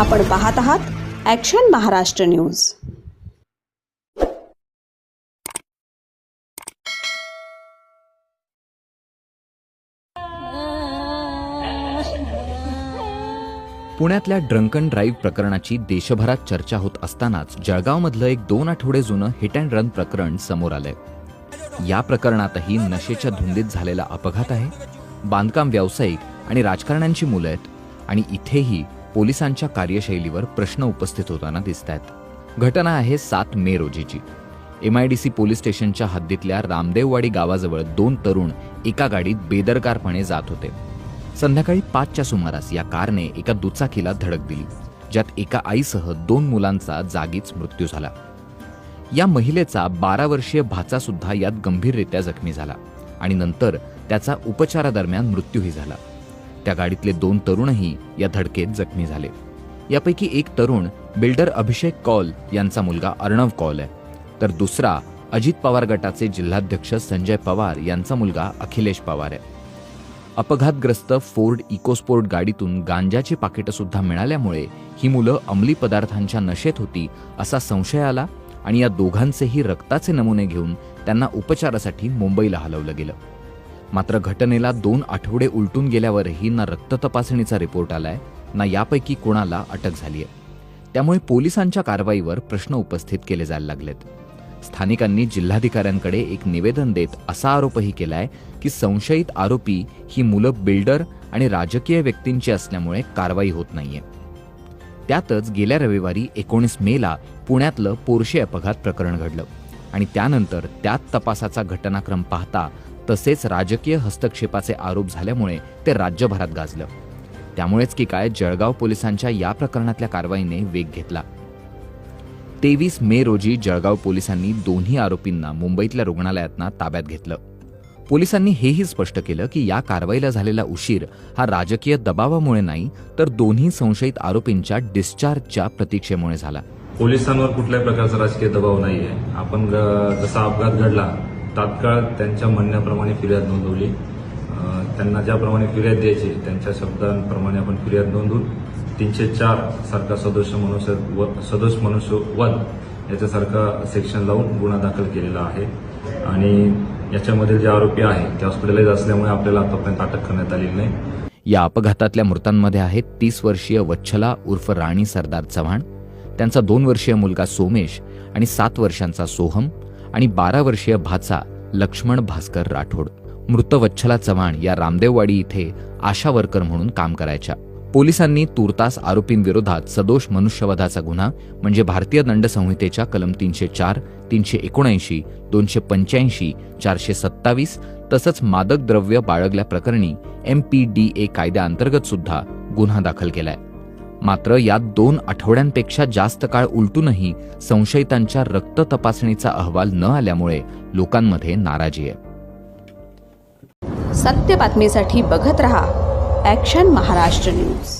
आपण पाहत आहात ॲक्शन महाराष्ट्र न्यूज पुण्यातल्या ड्रंकन ड्राईव्ह प्रकरणाची देशभरात चर्चा होत असतानाच जळगावमधलं एक दोन आठवडे जुनं हिट अँड रन प्रकरण समोर आलंय. या प्रकरणातही नशेच्या धुंदीत झालेला अपघात आहे. बांधकाम व्यावसायिक आणि राजकारण्यांची मुलं आहेत आणि इथेही पोलिसांच्या कार्यशैलीवर प्रश्न उपस्थित होताना दिसत आहेत घटना आहे सात May रोजीची. M I D C police स्टेशनच्या हद्दीतल्या रामदेववाडी गावाजवळ दोन तरुण एका गाडीत बेदरकारपणे जात होते. संध्याकाळी पाचच्या सुमारास या कारने एका दुचाकीला धडक दिली ज्यात एका आईसह दोन मुलांचा जागीच मृत्यू झाला. या महिलेचा बारा वर्षीय भाचा सुद्धा यात गंभीररित्या जखमी झाला आणि नंतर त्याचा उपचारादरम्यान मृत्यूही झाला. त्या गाडीतले दोन तरुणही या धडकेत जखमी झाले. यापैकी एक तरुण बिल्डर अभिषेक कौल यांचा मुलगा अर्णव कौल आहे. तर दुसरा अजित पवार गटाचे जिल्हाध्यक्ष संजय पवार यांचा मुलगा अखिलेश पवार आहे. अपघातग्रस्त फोर्ड इकोस्पोर्ट गाडीतून गांजाची पाकिटं सुद्धा मिळाल्यामुळे ही मुलं अंमली पदार्थांच्या नशेत होती असा संशय आला आणि या दोघांचेही रक्ताचे नमुने घेऊन त्यांना उपचारासाठी मुंबईला हलवलं गेलं. मात्र घटनेला दोन आठवडे उलटून गेल्यावरही ना रक्त तपासणीचा रिपोर्ट आलाय ना यापैकी कोणाला अटक झालीय. त्यामुळे पोलिसांच्या कारवाईवर प्रश्न उपस्थित केले जायला लागलेत. स्थानिकांनी जिल्हाधिकाऱ्यांकडे एक निवेदन देत असा आरोपही केलाय की संशयित आरोपी ही मुलं बिल्डर आणि राजकीय व्यक्तींची असल्यामुळे कारवाई होत नाहीये. त्यातच गेल्या रविवारी एकोणीस मेला पुण्यातलं पोरशे अपघात प्रकरण घडलं. आणि त्यानंतर त्यात तपासाचा घटनाक्रम पाहता तसेच राजकीय हस्तक्षेपाचे आरोप झाल्यामुळे ते राज्यभरात गाजलं. त्यामुळेच की काय जळगाव पोलिसांच्या या प्रकरणातल्या कारवाईने वेग घेतला. तेवीस मे रोजी जळगाव पोलिसांनी दोन्ही आरोपींना मुंबईतल्या रुग्णालयातना ताब्यात घेतलं. पोलिसांनी हेही स्पष्ट केलं की या कारवाईला झालेला उशीर हा राजकीय दबावामुळे नाही तर दोन्ही संशयित आरोपींच्या डिस्चार्जच्या प्रतीक्षेमुळे झाला. पोलिसांवर कुठल्याही प्रकारचा राजकीय दबाव नाही आहे आपण जसा अपघात घडला तात्काळ त्यांच्या म्हणण्याप्रमाणे फिर्याद नोंदवली. त्यांना ज्याप्रमाणे फिर्याद द्यायची त्यांच्या शब्दांप्रमाणे आपण फिर्याद नोंदवून तीनशे चार सारखा सदोष मनुष्य व- सदोष मनुष्यवध याच्यासारखा सेक्शन लावून गुन्हा दाखल केलेला आहे. आणि याच्यामधील जे आरोपी आहे ते हॉस्पिटलाइज असल्यामुळे आपल्याला आतापर्यंत अटक करण्यात आलेली नाही. या अपघातातल्या मृतांमध्ये आहेत तीस वर्षीय वच्छला उर्फ राणी सरदार चव्हाण त्यांचा दोन वर्षीय मुलगा सोमेश आणि सात वर्षांचा सोहम आणि बारा वर्षीय भाचा लक्ष्मण भास्कर राठोड. मृत वच्छला चव्हाण या रामदेववाडी इथे आशा वर्कर म्हणून काम करायच्या. पोलिसांनी तूर्तास आरोपींविरोधात सदोष मनुष्यवधाचा गुन्हा म्हणजे भारतीय दंड संहितेच्या कलम तीनशे चार तीनशे एकोणऐंशी दोनशे पंच्याऐंशी चारशे सत्तावीस तसंच मादक द्रव्य बाळगल्याप्रकरणी एम पी डी ए कायद्याअंतर्गत सुद्धा गुन्हा दाखल केलाय. मात्र यात दोन आठवड्यांपेक्षा जास्त काळ उलटूनही संशयितांच्या रक्त तपासणीचा अहवाल न आल्यामुळे लोकांमध्ये नाराजी आहे. सत्य बातमीसाठी बघत रहा ॲक्शन महाराष्ट्र न्यूज